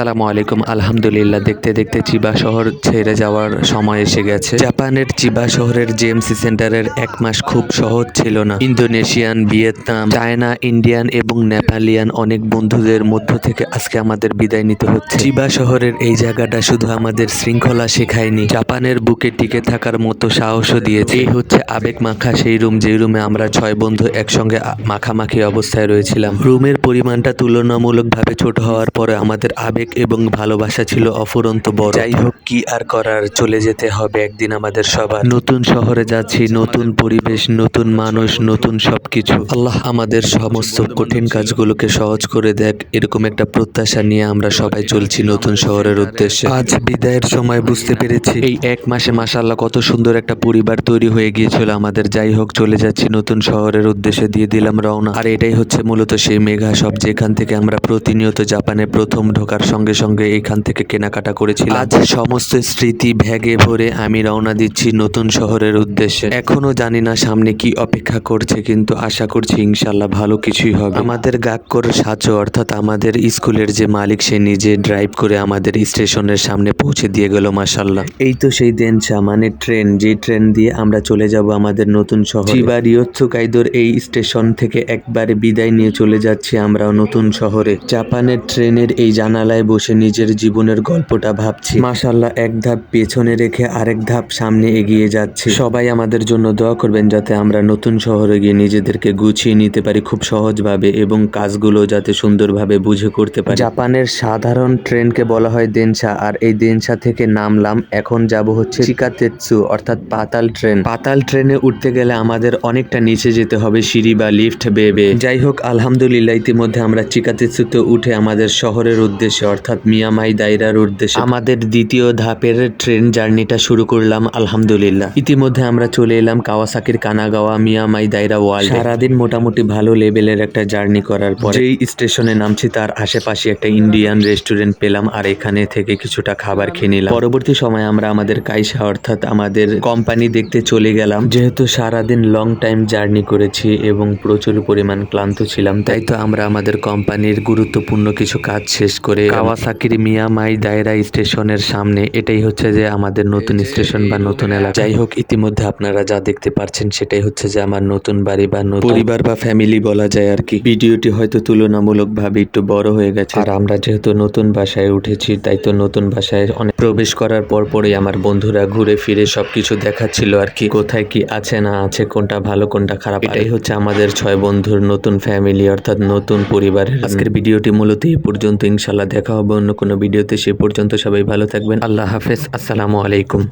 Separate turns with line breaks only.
আসসালামু আলাইকুম। আলহামদুলিল্লাহ, দেখতে দেখতে চিবা শহর ছেড়ে যাওয়ার সময় এসে গেছে। জাপানের চিবা শহরের জেএমসি সেন্টারের এক মাস খুব সহজ ছিল না। ইন্দোনেশিয়ান, ভিয়েতনাম, চায়না, ইন্ডিয়ান এবং নেপালিয়ান অনেক বন্ধুদের মধ্য থেকে আজকে আমাদের বিদায় নিতে হচ্ছে। চিবা শহরের এই জায়গাটা শুধু আমাদের শৃঙ্খলা শেখায়নি, জাপানের বুকে টিকে থাকার মতো সাহসও দিয়েছে। এই হচ্ছে আবেগ মাখা সেই রুম, যেই রুমে আমরা ছয় বন্ধু একসঙ্গে মাখামাখি অবস্থায় রয়েছিলাম। রুমের পরিমাণটা তুলনামূলকভাবে ছোট হওয়ার পরে আমাদের আবেগ এবং ভালোবাসা ছিল অফুরন্ত বড়। যাই হোক কি আর করার চলে যেতে হবে একদিন আমাদের সবার। নতুন শহরে যাচ্ছি নতুন পরিবেশ নতুন মানুষ নতুন সবকিছু। আল্লাহ আমাদের সমস্ত কঠিন কাজগুলোকে সহজ করে দেখ এরকম একটা প্রত্যাশা নিয়ে আমরা সবাই চলছি নতুন শহরের উদ্দেশ্যে। আজ বিদায়ের সময় বুঝতে পেরেছি। এই এক মাসে মাসাল্লাহ কত সুন্দর একটা পরিবার তৈরি হয়ে গিয়েছিল আমাদের। যাই হোক চলে যাচ্ছি নতুন শহরের উদ্দেশ্যে দিয়ে দিলাম রওনা। আর এটাই হচ্ছে মূলত সেই মেঘা সব যেখান থেকে আমরা প্রতিনিয়ত জাপানে প্রথম ঢোকার সঙ্গে সঙ্গে এখান থেকে কেনাকাটা করেছিলাম। আজ সমস্ত স্মৃতি ভ্যাগে ভরে আমি রওনা দিচ্ছি নতুন শহরের উদ্দেশ্যে। এখনও জানি না সামনে কি অপেক্ষা করছে কিন্তু আশা করছি ইনশাল্লাহ ভালো কিছুই হবে। আমাদের গাক্কর সাচো অর্থাৎ আমাদের স্কুলের যে মালিক সে নিজে ড্রাইভ করে আমাদের স্টেশনের সামনে পৌঁছে দিয়ে গেল মাসাল্লাহ এই তো সেই দেনসা মানে ট্রেন। যে ট্রেন দিয়ে আমরা চলে যাব আমাদের নতুন শহর। চিবা রিওৎসুকাইদোর এই স্টেশন থেকে একবারে বিদায় নিয়ে চলে যাচ্ছি আমরা নতুন শহরে। জাপানের ট্রেনের এই জানালায় বসে নিজের জীবনের গল্পটা ভাবছি। মাসাল্লাহ এক ধাপ পেছনে রেখে আরেক ধাপ সামনে এগিয়ে যাচ্ছি। সবাই আমাদের জন্য দোয়া করবেন যাতে আমরা নতুন শহরে গিয়ে নিজেদেরকে গুছিয়ে নিতে পারি খুব সহজভাবে এবং কাজগুলো যাতে সুন্দরভাবে বুঝে করতে পারি। জাপানের সাধারণ ট্রেনকে বলা হয় দেনসা আর এই দেনসা থেকে নামলাম। এখন যাব হচ্ছে চিকাতেৎসু অর্থাৎ পাতাল ট্রেন। পাতাল ট্রেনে উঠতে গেলে আমাদের অনেকটা নিচে যেতে হবে সিঁড়ি বা লিফট বেবে যাই হোক আলহামদুলিল্লাহ ইতিমধ্যে আমরা চিকাতেৎসুতে উঠে আমাদের শহরের উদ্দেশ্যে, অর্থাৎ মিয়ামাই দায়রার উদ্দেশ্যে আমাদের দ্বিতীয় ধাপের ট্রেন জার্নিটা শুরু করলাম, আলহামদুলিল্লাহ। ইতিমধ্যে আমরা চলে এলাম কাওয়াসাকির কানাগাওয়া মিয়ামাই দায়রা ওয়ার্ল্ড। সারাদিন মোটামুটি ভালো লেভেলের একটা জার্নি করার পর যেই স্টেশনে নামছি, তার আশেপাশে একটা ইন্ডিয়ান রেস্টুরেন্ট পেলাম, আর এখানে থেকে কিছুটা খাবার খেয়ে নিলাম। পরবর্তী সময় আমরা আমাদের কাইসা, অর্থাৎ আমাদের কোম্পানি দেখতে চলে গেলাম। যেহেতু সারাদিন লং টাইম জার্নি করেছি এবং প্রচুর পরিমাণ ক্লান্ত ছিলাম, তাই তো আমরা আমাদের কোম্পানির গুরুত্বপূর্ণ কিছু কাজ শেষ করে কাওয়াসাকির মিয়ামাই দায়রা স্টেশনের সামনে। এটাই হচ্ছে যে আমাদের নতুন স্টেশন বা নতুন এলাকা। যাই হোক ইতিমধ্যে আপনারা যা দেখতে পাচ্ছেন সেটাই হচ্ছে যে আমার নতুন বাড়ি বা নতুন পরিবার বা ফ্যামিলি বলা যায় আর কি। ভিডিওটি হয়তো তুলনামূলকভাবে একটু বড় হয়ে গেছে। আর আমরা যেহেতু নতুন বাসায় উঠেছি তাই তো নতুন বাসায় অনেক প্রবেশ করার পর পরই আমার বন্ধুরা ঘুরে ফিরে সবকিছু দেখাচ্ছিল আর কি। কোথায় কি আছে না আছে কোনটা ভালো কোনটা খারাপ। এটাই হচ্ছে আমাদের ছয় বন্ধুর নতুন ফ্যামিলি অর্থাৎ নতুন পরিবারের আজকের ভিডিওটি মূলত এই পর্যন্ত। ইনশাল্লাহ দেখা হবে অন্য কোনো ভিডিওতে। সে পর্যন্ত সবাই ভালো থাকবেন। আল্লাহ হাফেজ। আসসালামু আলাইকুম।